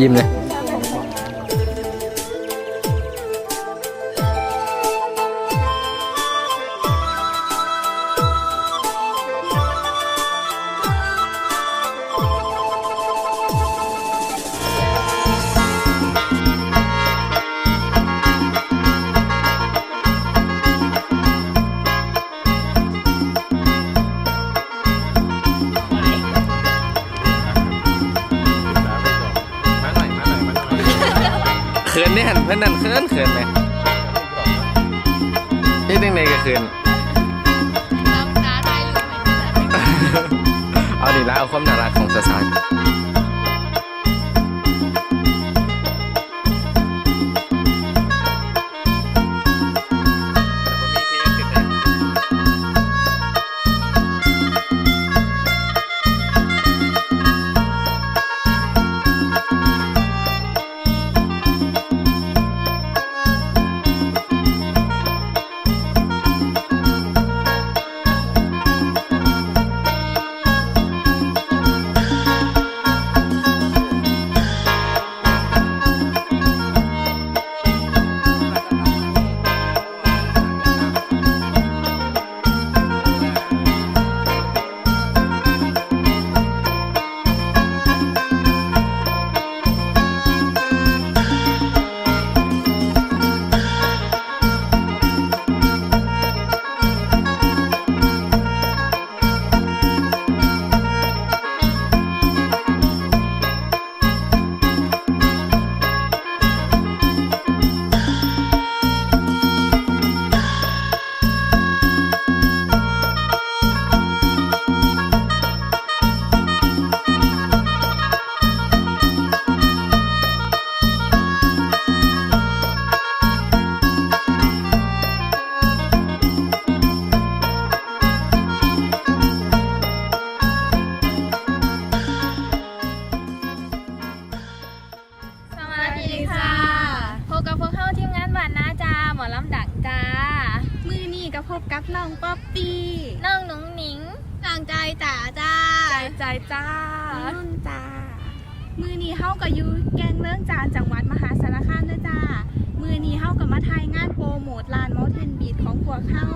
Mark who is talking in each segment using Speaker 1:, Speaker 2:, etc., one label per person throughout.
Speaker 1: ยิ้ม เลยเขินเนี่ยหันเพื่อนนั่นเขินเขินไหมนี่ตั้งในก็เขิน
Speaker 2: น้ำตาไทยหรือไม่
Speaker 1: เอาดีละเอาความน่ารักของสาว
Speaker 2: ส มือ
Speaker 3: นี่เฮาก็อยู่แกงเรื่องจานจังหวัดมหาสารคามเด้อจ้า มือนี่เฮาก็มาทายงานโปรโมทลานมอเทนบีดของพวกเฮา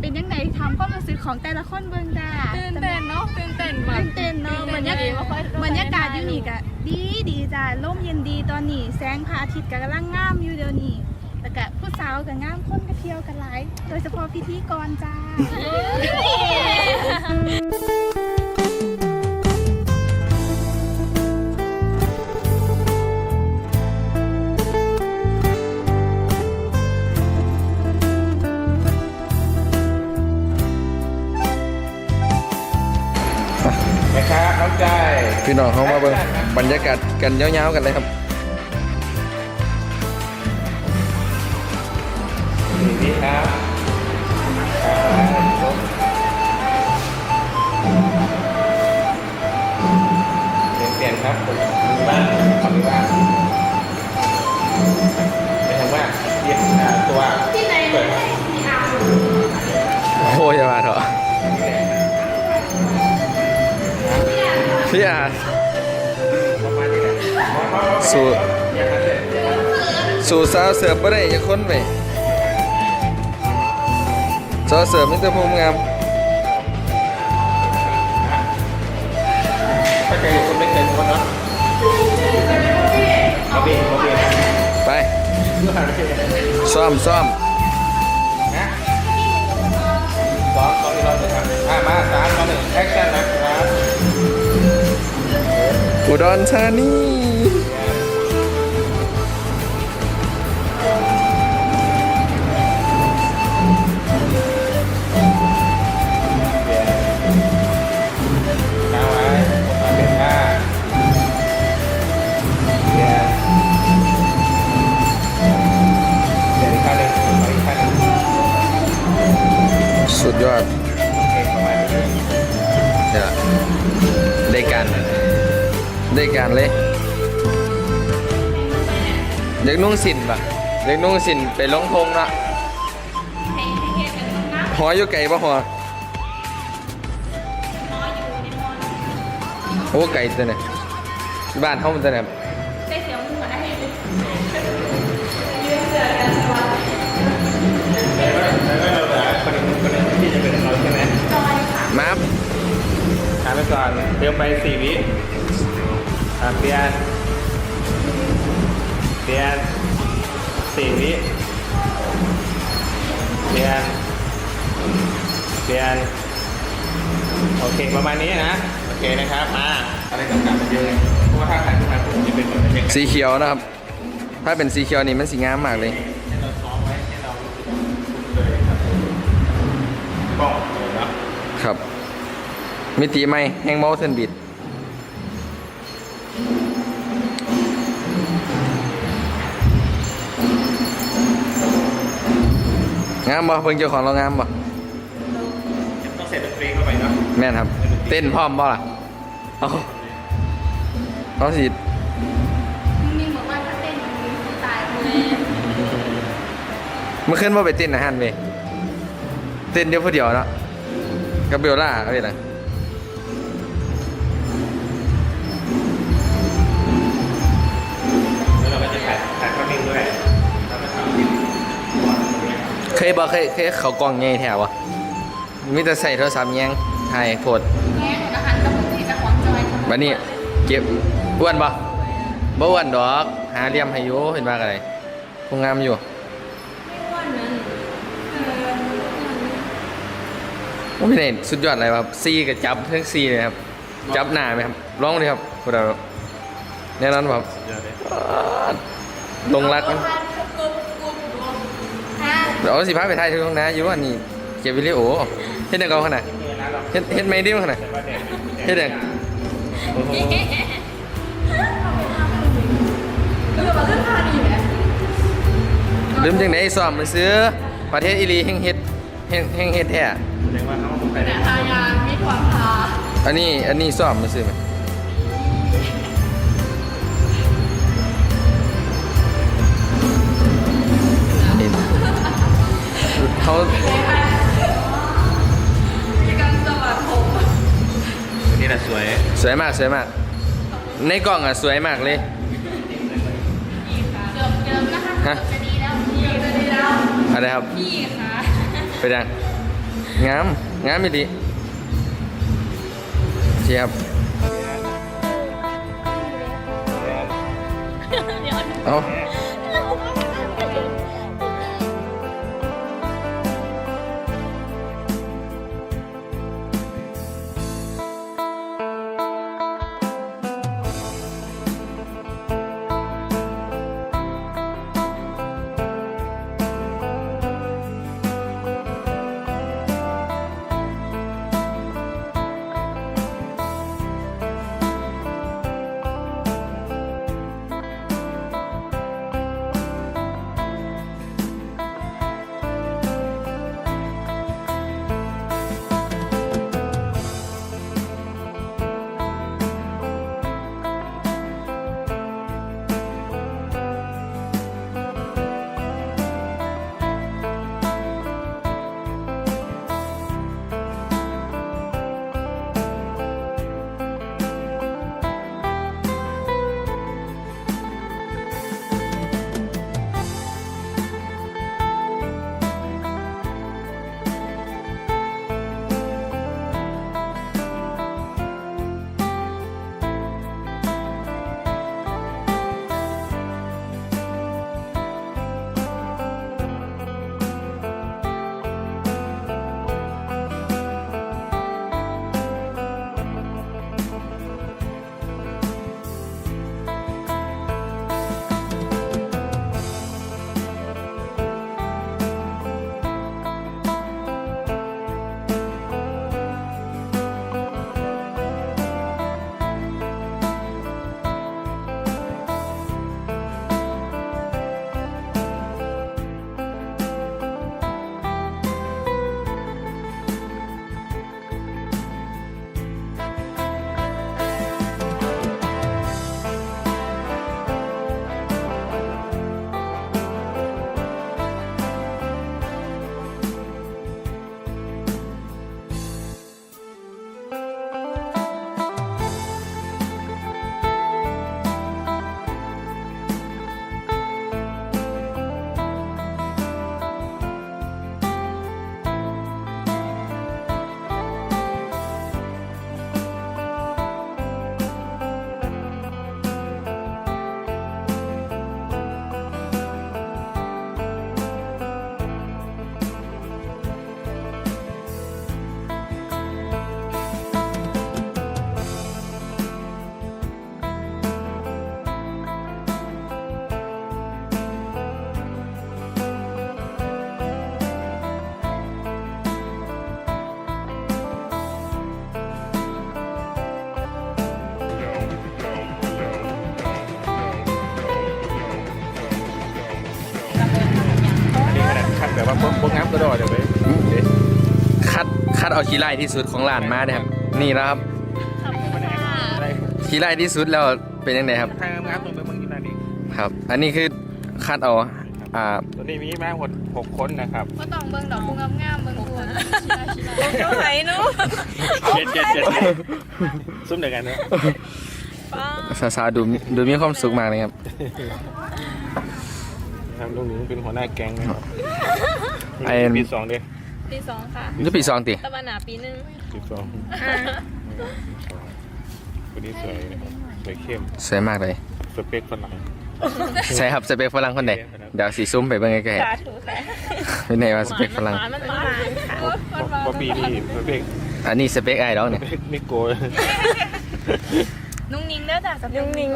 Speaker 3: เป็นยังไงทำความรู้สึกของแต่ละคนเบิ่งจ้า
Speaker 2: ตื่นเต้นเนาะตื่นเต้นแบ
Speaker 3: ตื่
Speaker 2: บ
Speaker 3: นเต้นเนาะ
Speaker 2: ตื่
Speaker 3: บร
Speaker 2: น
Speaker 3: ร
Speaker 2: เต้
Speaker 3: ยานกาศ
Speaker 2: บ่ค่อย
Speaker 3: บรรยากาศอยู่นี่ก็ดีดีจ้าลมเย็นดีตอนนี้แสงพระอาทิตย์ก็กำลังงามอยู่เดี๋ยวนี้แล้วก็ผู้สาวก็งามคนก็เที่ยวกันหลาย โดยเฉพาะพิธีกรจ้า
Speaker 4: ครับน้องใจ
Speaker 1: ๆพี่น้องเขามาเบิ่งบรรยากาศกันยาวๆกันเลยครับ
Speaker 4: ดีครับเปลี่ยนครับผมมีบ้านขอมีบ้านไปทำว่าเรียนอ่าตัวเปิด
Speaker 1: โอ้ยอย่ามาเถอะ พี่อา
Speaker 4: ประมาณนี้แหละ
Speaker 1: สู่สู่สาวเสิร์ฟบ่ได้อย่าค้นไปสาวเสิร์ฟมิตรภูมิงาม
Speaker 4: ถ้าเคยคนไม่เคยคนเนาะมาเบียมาเบีย
Speaker 1: ไป
Speaker 4: เมื่อไหร่ไม่เคยนะ
Speaker 1: ซ่อมซ่อม
Speaker 4: สองสองที่เราจะทำอ่ามาสามสองหนึ่งแอคชั่นนะครับ
Speaker 1: อุดรธานี
Speaker 4: เล
Speaker 1: ยเด็กนุ่งสินปะเด็กนุ่งสินไปลงพงละหอยอยู่ไก่ปะหอโอ้ไก่ตัวเนี่ยบ้านเขามันตัวเนี่ยมาครับ
Speaker 4: ถามไปก่อนเตรียมไปสี่วิะเปลี่ยน เปลี่ยนสี่วิเปลี่ยน เปลี่ยน โอเค ประมาณนี้นะ โอเคนะครับมาอะไรต่างๆมันเยอะเพราะว่าถ้าถ่ายขึ้นมาผมจะเป็นแบบนี้
Speaker 1: สีเขียวนะครับ ถ้าเป็นสีเขียวนี่มันสีงามมากเลย
Speaker 4: ให้เราซ้อมไว้ให้เรารู้สึกคุ้นเคยครับกล้องเลยเนาะ
Speaker 1: ครับ มิติใหม่แห่งเมาเทนบิด งามบ่เพิ่งเจ้าของเรางามบ่
Speaker 4: ต้องเสร็จดนตรีเข้าไปเนาะ
Speaker 1: แม่นครับ เต้นพร้อมบ่ล่ะเอาเขาสิ
Speaker 3: นี่บอกว่าถ้าเต้นมันมีตายเลย
Speaker 1: เมื่อคืนว่าไปเต้นอาหารเว้ยเต้นเดียวผู้เดียวเนาะกับเบลล่าเอาไปนะ
Speaker 4: เค
Speaker 1: ยบ่เคยเคยเขากล้องไงแถววะมีแต่ใส่โทรศัพท์แยังถ่ายโพด
Speaker 3: แง่ของอาหารกับที่จะของจอย
Speaker 1: บัดนี้เก็บอ้วนบ่บ่อ้วนดอก หาเหลี่ยมให้อยู่เห็นว่าอะไรคงงามอยู่โอ้ไม่ได้สุดยอดอะไรครับซีกับจับทั้งซีเลยครับ จับหน้าไหมครับร้องเลยครับพวกเราแน่นอนบ่ครับ
Speaker 4: เดี๋ยวเลย
Speaker 1: ลงรักมัน เดี๋ยวสิพาไปถ่ายที่ตรงนั้นอยู่ว่านี่เก็บวิดีโอเฮ็ดจังเก่าขนาด
Speaker 4: นี่นะเรา
Speaker 1: เฮ็ดเฮ็ดไม่ได้ขนาด
Speaker 4: แต่ว่าเด็ก
Speaker 1: เฮ็ดจัง
Speaker 4: โอ้โห
Speaker 1: ลืมจังได๋ซ้อมมันซื้อประเทศอิลีแห่งเฮ็ดแห่งแห่งเฮ็ดแท้
Speaker 4: แสดงว่าเขาคงไปได้
Speaker 3: ทายานมีความพา
Speaker 1: อันนี้อันนี้ซ้อมมันซื้อไหม เขา
Speaker 3: มีการสวัสดิ์ผม
Speaker 4: วันนี้แหละสวย
Speaker 1: สวยมากสวยมาก ในกล้องอะสวยมากเลย
Speaker 3: เกือบเกือบนะคะ
Speaker 1: ฮะ
Speaker 3: จะดีแล้วพี่จะดีแล้ว
Speaker 1: อะไรครับ
Speaker 3: พี่ค่ะ
Speaker 1: ไปดังงามงามไม่ดีเชียบ
Speaker 2: เดี๋ยว
Speaker 1: เอา เอาขี้ไล่ที่สุดของร้านมาเด้อครับ นี่แล้วครับ
Speaker 2: ขอบคุณค่ะ
Speaker 4: อะไร
Speaker 1: ขี้ไล่ที่สุดแล้วเป็นยังไงครับ
Speaker 4: ทางงามๆตรงไปเมืองยูนานี
Speaker 1: ครับ อันนี้คือคัดเอาอ่า
Speaker 4: ตัวนี้มีมาหมดหกคนนะครับ
Speaker 2: ก็ต้องเบิ่งดอกพุงงามๆเบิ่งคุณ
Speaker 3: น้องไหนเนาะ
Speaker 4: เจ็ดเจ็ดเจ็ดซุ่มเดียวกันนะ
Speaker 1: สาวๆดูดูมีความสุขมากเลยครับ
Speaker 4: ครับลุงหนึ่งเป็นหัวหน้าแก๊งนะครับ
Speaker 1: ไอ้
Speaker 4: ปีสองเด้
Speaker 2: ปีสองค่ะ
Speaker 1: นี่ปีสองติ
Speaker 2: ตะวันหนาปีหนึ่ง
Speaker 4: ปีสองคนนี้สวยนะครับสวยเข้ม
Speaker 1: สวยมากเลย
Speaker 4: สเปคฝรั่ง
Speaker 1: ใช่ครับสเปคฝรั่งคนไหนเดี๋ยวสีซุ่มไปเบิ่งใกล้
Speaker 3: สาธุค่ะ
Speaker 1: ๆเป็นไงว่าสเปคฝรั่ง
Speaker 2: มันหวานค่ะ
Speaker 4: บ๊อบบี้นี่สเปค
Speaker 1: อันนี้สเปคไอ้ดอก
Speaker 4: ส
Speaker 1: เนี่ย
Speaker 4: เปคนิโก้
Speaker 3: นุ่งนิ้งเด้อจ้ะสำหรับ
Speaker 2: นุ่งนิ้ง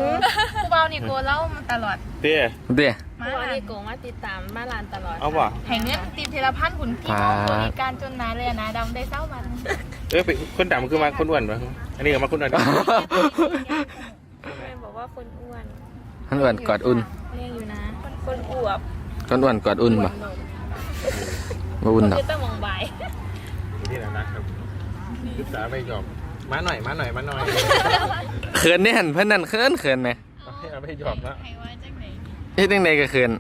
Speaker 3: กูเบานี่โกเล่ามาตลอด
Speaker 4: เตี้ย
Speaker 1: เดี๋ยว
Speaker 2: มา
Speaker 3: มา
Speaker 2: ลา
Speaker 3: ลาน
Speaker 2: นโกงมาติดตามมาลานตลอด
Speaker 4: เอาว่ะ
Speaker 3: แห่งเนี้ยตีมเทเลพันธ์ขุนพี่น้องบริการจนนายเลยอะนะดำได้เศร้ามัน
Speaker 4: เอ้ยเป็นคนดำคือมาคนอ้วนปะอันนี้ก็มาคนอ้วน
Speaker 2: แม่บอกว่าคนอ้วน
Speaker 1: ท่านอ้วนกอดอุ่น
Speaker 2: เรียกอยู่นะ
Speaker 3: คนอวบ
Speaker 1: คนอ้วนกอดอุ่นป่ะบ่อุ่นดอก
Speaker 2: คือต้องมองใบ
Speaker 4: นี่แหละนะครับศึกษาไม่ยอมมาหน่อยมาหน่อยมาหน่อย
Speaker 1: เขินเนี่ยหันเพิ่นนั่นเขินเขินไหม
Speaker 4: เอาให้เอาไม่ยอมนะ
Speaker 3: ใครว่าจังไหน
Speaker 1: เฮ็ดจังไดก็เขิน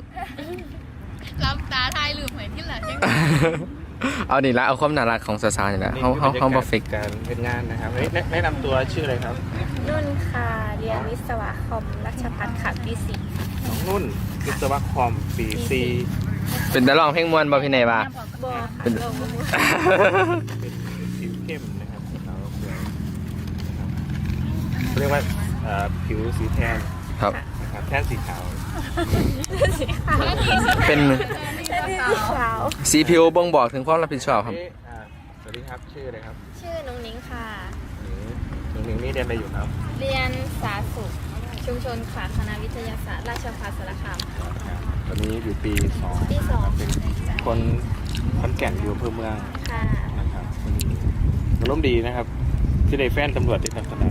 Speaker 3: รับตาทายลืมเหมือนที่หลังยัง
Speaker 1: เอานี่ละเอาความน่ารักของสาวๆนี่ละเฮาเฮาเฮาบ่ฟิก
Speaker 4: การเป็นงานนะครับเฮ้ยแนะแนะนำตัวชื่ออะไรครับ
Speaker 2: นุ่นค่ะเรียนวิศวะคอมรัชพัฒน์ค่ะปีสี่
Speaker 4: น้องนุ่นวิศวะคอมปีซี
Speaker 1: เป็นตะร้องเพลงม่วนบ่พี่เนว่า
Speaker 2: บอ
Speaker 1: เป็น
Speaker 2: ค่ะลงมา
Speaker 4: เป็นผิวเข้มนะครับขาวสวยนะครับเขาเรียกว่าเอ่อผิวสีแทน
Speaker 1: ครับ
Speaker 4: นะครับแทนสีขาว
Speaker 1: เป็น
Speaker 2: สาว
Speaker 1: สีผิวบ่งบอกถึงความรับผิดชอบครับ
Speaker 4: เอ๊ะอ่าสวัสดีครับ ชื่ออะไรครับ
Speaker 2: ชื่อนุ้งนิ้งค่ะ
Speaker 4: หนูหนึ่งนี่เรียนอะไรอยู่ครับ
Speaker 2: เรียนสาธารณสุข ชุมชนค่ะคณะวิทยาศาสตร์ ราชภัฏสารคามค่ะ
Speaker 4: ตอนนี้อยู่ปีสอง
Speaker 2: ปีสอง
Speaker 4: เป็นคนขอนแก่นอยู่อำเภอเมือง
Speaker 2: ค่ะ
Speaker 4: นะครับอารมณ์ดีนะครับ ที่ได้แฟนตำรวจที่ทำขนาดนั้น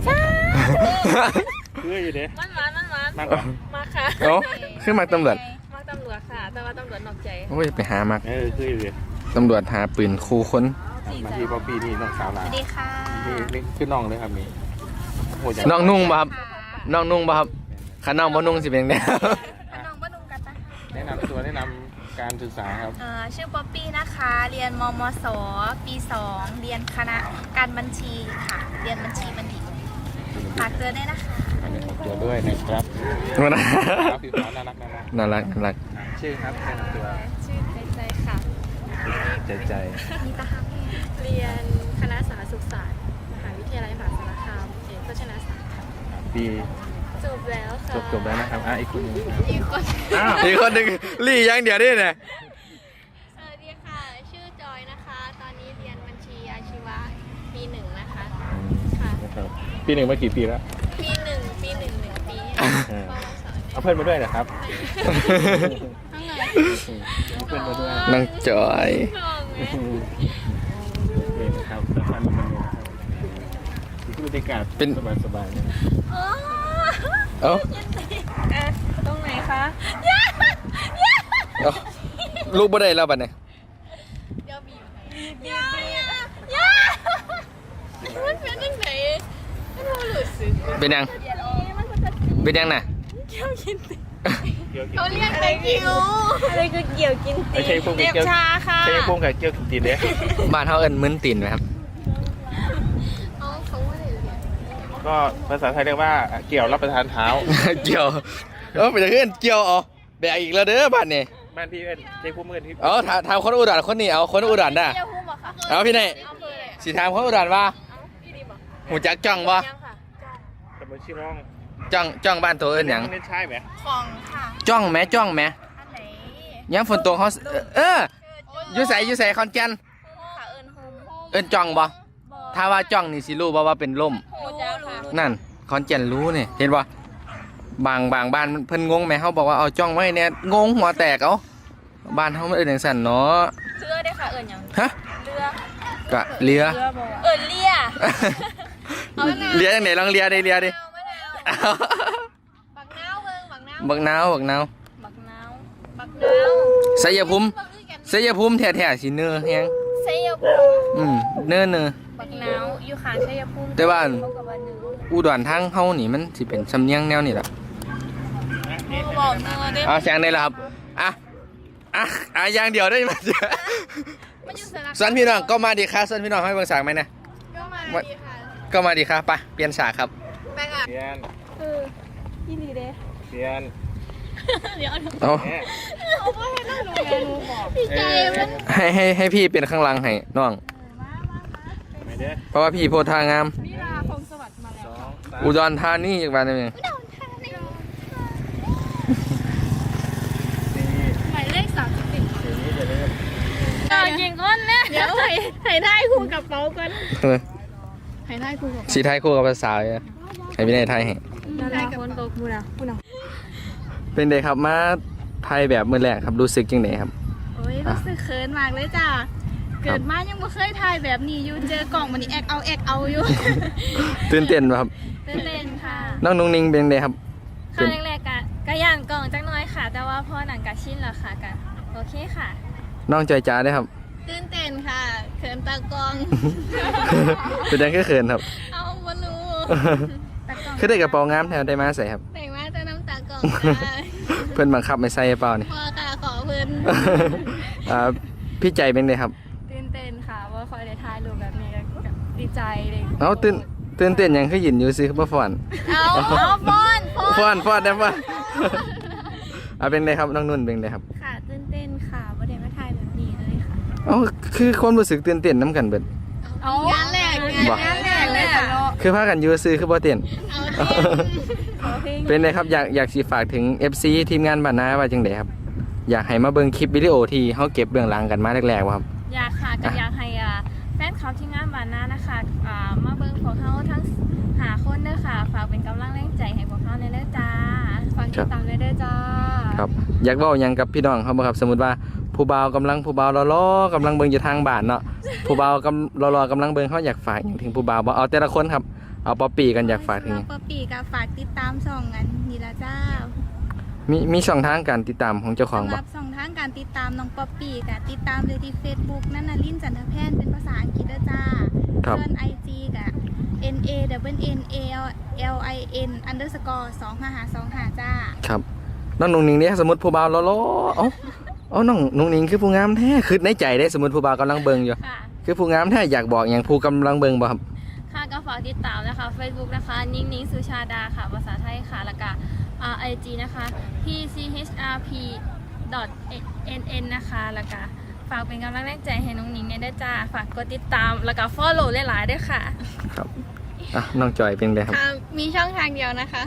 Speaker 4: คืออยู่เด้
Speaker 2: มันหวานมันหวาน
Speaker 4: มากกว่า
Speaker 2: มาค่ะ
Speaker 1: เอ้า ขึ้นมาตำรวจ
Speaker 2: มาตำรวจค่ะ แต่ว่าตำรวจนอกใจ
Speaker 1: โอ้ยไปหามัก
Speaker 4: เออคืออยู่เด้
Speaker 1: ตำรวจหาปืนคู่คน
Speaker 4: มาที่ป๊อปปี้นี่น้องสาวหลา
Speaker 3: ส
Speaker 4: น
Speaker 3: วัสดีค่ะ
Speaker 4: นี่นี่คือน้องเลยครับนี่โอ้ย
Speaker 1: น้องนุ่งบ่ครับน้องนุ่งบ่ครับคันน้องบ่นุ่งสิเป็นจังได๋
Speaker 3: น้องบ้านุงกันนะ
Speaker 4: แนะนำตัวแนะนำการศึกษาครับ
Speaker 3: เอ่อชื่อป๊อปปี้นะคะ เรียนมมสปี 2 เรียนคณะการบัญชีค่ะ เรียนบัญชีบัณฑิตฝากเจอได้วยนะคะ
Speaker 4: อันนี้ตัวด้วยนะครับ
Speaker 1: มันน่า
Speaker 4: ครับพี่ฟ้าน่ารักน่ารัก
Speaker 1: น่ารักน่ารัก
Speaker 4: ชื่อครับแนะนำตัว
Speaker 2: ชื่อใจใจค่ะ
Speaker 4: ใจใจ
Speaker 3: นี่ตาฮัก
Speaker 2: เรียนคณะสาธารณสุขศาสตร์มหาวิทยาลัยมหาสารคามเอกโภชนาศาสตร์ค่ะ
Speaker 4: ปี
Speaker 2: จบแล้วค่ะ
Speaker 4: จบจบแล้วนะครับอะอีกคนหนึงครับ
Speaker 2: อีกคน
Speaker 4: อ้าว
Speaker 1: อีกคนหนึงลี่อย่างเดียวนี่เนี่ย
Speaker 2: สวัสดีค่ะ ชื่อจอยนะคะ ตอนนี้เรียนบัญชีอาชีวะปีหนึ่งนะคะค่ะ
Speaker 4: นะครับปีหนึ่งมากี่ปีแล้ว
Speaker 2: ปีหนึ่งปีหนึ่งหนึ่งปี
Speaker 4: เออ เอาเพื่อนมาด้วยนะครับ
Speaker 2: ทั้งไง
Speaker 4: เอาเพื่อนมาด้วย
Speaker 1: นางจอย
Speaker 2: ลองไหม
Speaker 4: นี่นะครับสำคัญมันเลยนะครับนี่คือบรรยากาศ
Speaker 1: เป็น
Speaker 4: สบายสบายๆนะ
Speaker 2: อ๋อ
Speaker 1: เอ้า
Speaker 2: อะตรงไหนคะ
Speaker 1: เอ้าลูกบ่ได้แล้วบัดนี้
Speaker 2: เดี๋ยวบีบให้ย่าย่ามันเป็นยังไงมันรู้สึก
Speaker 1: เป็นยัง
Speaker 2: เดี๋ยวมันก็จะ
Speaker 1: เป็นยังน่ะ
Speaker 2: เกี่ยวกินติ
Speaker 4: เกี่ยวกิน
Speaker 2: เขาเรียกอะไรคิวอะไรคือเกี่ยวกินติ
Speaker 4: ไม่ใช่พวก
Speaker 3: เจ็บ
Speaker 4: เกี่ยว
Speaker 3: ชาค่ะ
Speaker 4: ใช่พวกกับเกี่ยวกินตีนเด้
Speaker 1: บ้านเฮาเอิ้นมึนตีนไหมครับ
Speaker 2: เอาเขาว่าอะไรเรียน
Speaker 4: ก็ภาษาไทยเรียกว่าเกี่ยวรับประทานเท้า
Speaker 1: เกี่ยวเออเป็นจังเอิ้นเกี่ยวเอาแบกอีกแล้วเด้อบ้านนี่
Speaker 4: บ้านพี่เอิ้นใช่พวกเมื่อนที่
Speaker 1: เอาถามถามคนอุดรคนนี้เอาคนอุดรได้
Speaker 2: เกี่ยวหุ้มเหรอคะ
Speaker 1: เอาพี่ไหนาย
Speaker 2: เอาเบอร์เลย
Speaker 1: สิถามคนอุดรว่า
Speaker 2: เอาพี่ดีบอก
Speaker 1: หูจักจ้องบ่
Speaker 2: ยังค่ะ
Speaker 4: ตำบลชื่อร้อง
Speaker 1: จ้องจ้องบ้านตัวเอิ้นหยัง
Speaker 4: เล่นใช่ไหม
Speaker 3: ของค่ะ
Speaker 1: จ้องแหมจ้องแหม
Speaker 3: อันไหน
Speaker 1: ยามฝนตกเขาเออเอออยู่ไสอยู่ไสขอนแก่น
Speaker 3: ค่ะเอิญโฮม
Speaker 1: เอิ้นจ้องบ่ถ้าว่าจ้องนี่สิรู้บ่ว่าเป็นล่ม
Speaker 2: โหจ้าค่ะ
Speaker 1: นั่นขอนแก่นรู้นี่เห็นบ่บางบางบ้านเพิ่นงงแหมเขาบอกว่าเอาจ้องไว้เนี่ยงงหัวแตกเอาบ้านเฮามันเอิ้นจังซั่นเนาะ
Speaker 2: เรือได้ค่ะเอิญยัง
Speaker 1: ฮะ
Speaker 2: เรือกะ
Speaker 1: เลีย
Speaker 2: เรือบอกเอิญเลียเอามะนาว
Speaker 1: เลียจังไหนลองเลียได้เลียดิ
Speaker 2: มะนาว บักนาวเบิ่งบักนาว
Speaker 1: บักนาวบักนาว
Speaker 2: บักนาวบักนาว
Speaker 1: ชัยภูมิ
Speaker 2: บักอื้อกัน
Speaker 1: เสยภูมิแท้ๆสิเนื้อแฮง
Speaker 2: ชัยภูมิ
Speaker 1: อืมเนื้อเนื้อ
Speaker 2: บักหนาวอยู่ข้างชัยภูมิ
Speaker 1: แต่ว่า
Speaker 2: เขากับว่าเนื้อ
Speaker 1: อุดรทางเฮานี่มันสิเป็นสำเนียงแนวนี่ล่ะ
Speaker 2: บอกเนื้อเด้
Speaker 1: เอาแซงได้แล้วครับอะอะอะอย่างเดียวได้ไหม
Speaker 2: มันอยู่สาร
Speaker 1: สันพี่น้องก็มาดีค่ะสันพี่น้องให้เบิ่งสากไหมนะ
Speaker 2: ก็มาดีค่ะ
Speaker 1: ก็มาดีค่ะไปเปลี่ยนฉากครับ
Speaker 2: ไปค่ะ
Speaker 4: เปลี่ยน
Speaker 2: คือยี่ลีเด้
Speaker 4: เปลี่ยน
Speaker 2: เดี๋ยว
Speaker 1: เอา
Speaker 4: เนี่ย
Speaker 2: เขาก็ให้นั่งดูแลหนูบอกพี่ใจมัน
Speaker 1: ให้ให้ให้พี่เป็นข้างหลังให้น้อง
Speaker 4: ไปเด้อ
Speaker 1: เพราะว่าพี่โพธางาม
Speaker 2: วิลาคงสวัสดิ์มาแล้ว
Speaker 4: สองสาม
Speaker 1: อุดรธานีอีกวันหนึง
Speaker 4: สี่
Speaker 2: หมายเลขสามสิบสี่
Speaker 4: สี่นี้จะเริ่ม
Speaker 2: ต่อยิงก้นเลยเดี๋ยวให้ให้ได้คู่กับเป๋ากัน
Speaker 1: เออ
Speaker 2: ให้ได้คู่กับ
Speaker 1: สีไทยคู่กับภาษาวเนี่ย ให้พี่ในไทยให้
Speaker 2: ได้กับคนตกมูนะมูนะ
Speaker 1: เป็นเด็กครับมาไทยแบบมือแรกครับรู้สึกยังไงครับ
Speaker 3: โอ้ยรู้สึกเขินมากเลยจ้าเกิดมายังไม่เคยถ่ายแบบนี้อยู่เจอกล่องมันนี่แอกเอาแอกเอาอยู่
Speaker 1: ตื่นเต้นไหมครับ
Speaker 3: ตื่นเต้นค่ะ
Speaker 1: น้องนุ่งนิ่งเป็นไงครับ
Speaker 5: ครั้งแรกๆกะกะย่านกล่องจักหน้อยค่ะ แต่ว่าพอหนังกะชินแล้วค่ะกะโอเคค่ะ
Speaker 1: น้องจอยจ้าได้ครับ
Speaker 3: ตื่นเต้นค่ะเขินตากล้อง
Speaker 1: เป็นยังแค่เขินครับ
Speaker 3: เอาบอลูตากล้อง
Speaker 1: คือได้กระเป๋างามแถวได้มาใส่ครับ
Speaker 3: แต่งมาจะน้ำตากล้องจ้า
Speaker 1: เพื่อนบังคับไม่ใส่กระเป๋านี่
Speaker 3: พ่อค่ะขอเพิ่น
Speaker 1: อ่าพี่ใจเป็นไงครับ
Speaker 5: ตื่นเต้นค่ะว่าคอยได้ถ่ายรูปแบบนี้ก็ดีใจเลย
Speaker 1: เอาตื่นตื่นเต้นหยังคือหยินอยู่ซิบ่ฟ้อน
Speaker 3: เอาเอาฟอนฟอน
Speaker 1: ฟ้อนฟ้อนได้ป่ะเอาเป็นไงครับน้องนุ่นเป็นไงครับ
Speaker 5: ค่ะตื่นเต้นค่ะว่าได้มาถ่ายแบบนี้เลยค่ะ
Speaker 1: เอาคือความรู้สึกตื่นเต้นน้ำกันเบิด
Speaker 5: เอา
Speaker 3: งานแรกงาน
Speaker 1: บ่
Speaker 3: งานแรกเลยค่ะ
Speaker 1: คือพากันอยู่ซื้อคือบ่เต้น
Speaker 3: เอาเต้น
Speaker 5: ขอเพลง
Speaker 1: เป็นไงครับอยากอยากสิฝากถึง FC ทีมงานบ้านนาว่าจังไดครับ อยากให้มาเบิ่งคลิปวิดีโอที่เฮาเก็บเบื้องหลังกันมาแรกๆบ่ครับ
Speaker 5: อยากค่ะก็อยากให้อ่าแฟนคลับที่งานบานนานะคะอ่ามาเบิ่งพวกเขาทั้งหาคนเด้อค่ะ ฝากเป็นกำลังแรงใจให้พวกเขาในเด้อจ้าฝากติดตามด้วยเด้อจ้า
Speaker 1: ครับอยากเว้าหยังกับพี่น้องเขาบ่ครับสมมุติว่าผู้บ่าวกำลังผู้บ่าวรอๆกำลังเบิ่งอยู่ทางบ้านเนาะผู้บ่าวกำรอๆกำลังเบิ่งเขาอยากฝากหยังถึงผู้บ่าวบ่เอาแต่ละคนครับ เอาป๊อปปี้กันอยากฝากถึงหยัง
Speaker 3: ปอปีกับฝากติดตามช่องกันนี่ละจ้า
Speaker 1: มีมีช่องทางการติดตามของเจ้าของ
Speaker 3: สำห
Speaker 1: บ่
Speaker 3: รับช่องทางการติดตามน้องป๊อปปี้กับติดตามเลยที่ Facebook นั่นน่ะลินจันทแพนเป็นภาษาอังกฤษเด้อจ้า
Speaker 1: ครับ
Speaker 3: ส่วน IG กับ N A W N A L I N underscore 2525จ้า
Speaker 1: ครับน้องนุ่งนิงเนี่ยสมมติผู้บ่าวรอๆเอ้าเอ้าน้องนุ่งนิงคือผู้งามแท้คือในใจได้สมมติผู้บ่าวกำลังเบิ่งอยู่
Speaker 5: ค่ะ
Speaker 1: คือผู้งามแท้อยากบอกอย่างผู้กำลังเบิ่งบ่ครับ
Speaker 5: ค่ะก็ ฝากติดตามนะคะ Facebook นะคะ นิ้งนิ้งสุชาดาค่ะ ภาษาไทยค่ะ แล้วก็ไอจีนะคะ p c h r p n n นะคะ แล้วก็ฝากเป็นกำลังแรงใจให้น้องนิ้งเนี่ยด้วยจ้า ฝากกดติดตาม แล้วก็ follow หลายๆด้วยค่ะ
Speaker 1: ครับอะน้องจอยเป็นไงครับ
Speaker 2: ค่ะมีช่องทางเดียวนะคะ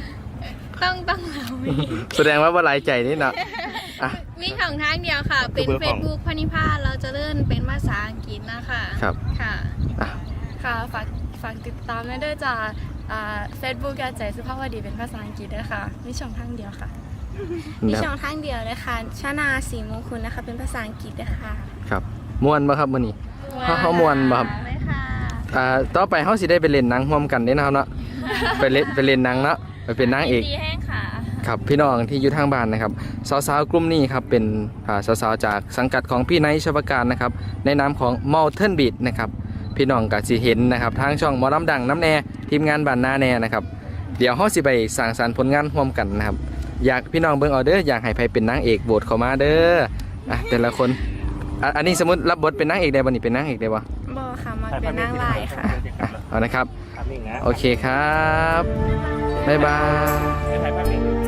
Speaker 2: ต้องต้องเรามี
Speaker 1: แสดงว่าบ่หลายใจนี่เนาะอะ
Speaker 2: มีช่องทางเดียวค่ะ เป็น Facebook พนิพาเราจะเลื่อนเป็นภาษาอังกฤษนะคะ
Speaker 1: ครับ
Speaker 2: ค่ะ
Speaker 1: อะ
Speaker 5: ค่ะ ฝาก ฝากติดตามด้วยเด้อจ้าเฟซบุ๊กยาใจสุภาพวดีเป็นภาษาอังกฤษด้วยค่ะมีช่องทางเดียวค่ะ
Speaker 2: มี
Speaker 1: ครับ
Speaker 2: ช่องทางเดียวเลยค่ะชนาสีมงคุณนะคะ เป็นภาษาอังกฤษนะคะ
Speaker 1: ครับม่วนบ่ครับมื้อนี้เฮาเฮาม่วนบ่ครับ
Speaker 3: เลยค่ะ
Speaker 1: อ่าต่อไปเฮาสิได้ไปเล่นหนังร่วมกันเด้นะครับเนาะไปเล่นไปเล่นหนังเนาะไปเป็นนางเอก
Speaker 5: ดีแห้งค่ะ
Speaker 1: ครับพี่น้องที่อยู่ทางบ้านนะครับสาวๆกลุ่มนี้ครับเป็นอ่าสาวๆจากสังกัดของพี่ไนท์ชวการนะครับในนามของ Mountain Beat นะครับ พี่น้องก็สิเห็นนะครับทางช่องหมอลำดังน้ำแน่ทีมงานบ้านนาแน่นะครับเดี๋ยวเฮาสิไปสร้างสรรค์ผลงานร่วมกันนะครับ อยากพี่น้องเบิ่งเอาเด้ออยากให้ใครเป็นนางเอกโบทเข้ามาเด้ออะแต่ละคนอะอันนี้สมมติรับบทเป็นนางเอกได้บ่นี่เป็นนางเอกได้บ่
Speaker 2: บอค่ะมาเป็นนางลายค่ะ
Speaker 1: อะเอานะครับ
Speaker 4: ภาพนิ่งนะ
Speaker 1: โอเคครับบ๊ายบาย
Speaker 4: ถ่ายภาพนิ่ง